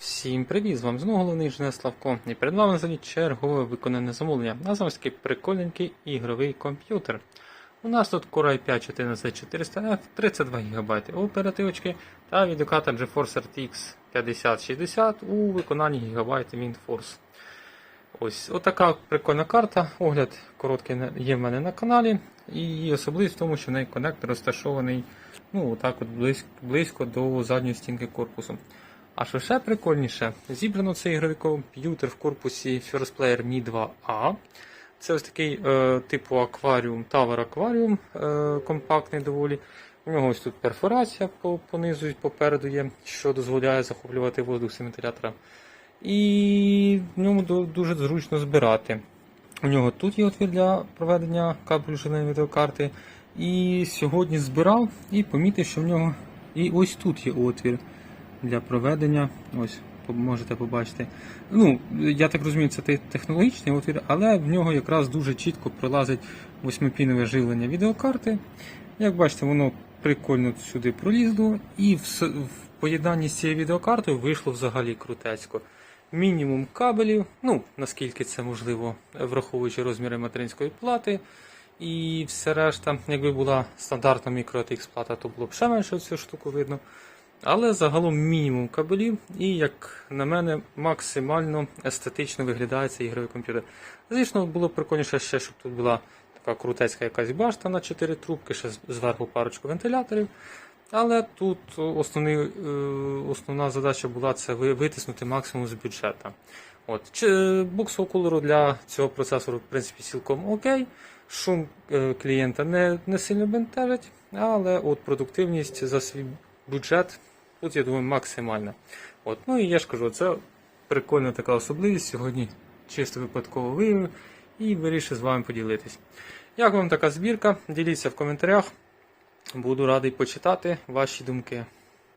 Всім привіт! З вами знову головний інженер Славко. І перед вами сьогодні чергове виконане замовлення. На знову ж прикольненький ігровий комп'ютер. У нас тут Core i5 11400F, 32 ГБ оперативочки та відеокартер GeForce RTX 5060 у виконанні Gigabyte WindForce. Ось отака прикольна карта. Огляд короткий є в мене на каналі. І особливість в тому, що в неї коннектор розташований ну, отак от близько, близько до задньої стінки корпусу. А що ще прикольніше, зібрано цей ігровий комп'ютер в корпусі First Player Mi 2A. Це ось такий е, типу акваріум, Tower акваріум е, компактний доволі. У нього ось тут перфорація по, понизу попереду є, що дозволяє захоплювати воздух з вентилятора. І в ньому ду- дуже зручно збирати. У нього тут є отвір для проведення кабелю живлення відеокарти. І сьогодні збирав і помітив, що в нього і ось тут є отвір для проведення. Ось можете побачити. Ну, я так розумію, це технологічний отвір, але в нього якраз дуже чітко пролазить восьмипінове живлення відеокарти. Як бачите, воно прикольно сюди пролізло, і в, поєднанні з цією відеокартою вийшло взагалі крутецько. Мінімум кабелів, ну наскільки це можливо, враховуючи розміри материнської плати. І все решта, якби була стандартна мікро-TX плата, то було б ще менше цю штуку видно. Але загалом мінімум кабелів, і, як на мене, максимально естетично виглядає цей ігровий комп'ютер. Звісно, було б прикольніше ще, щоб тут була така крутецька якась башта на 4 трубки, ще зверху парочку вентиляторів. Але тут основний, е, основна задача була це витиснути максимум з бюджету. От. Чи- Буксового кольору для цього процесору, в принципі, цілком окей. Шум е, клієнта не, не сильно бентежить, але от продуктивність за свій бюджет тут, я думаю, максимально. От. Ну і я ж кажу, це прикольна така особливість. Сьогодні чисто випадково виявив і вирішив з вами поділитись. Як вам така збірка? Діліться в коментарях. Буду радий почитати ваші думки.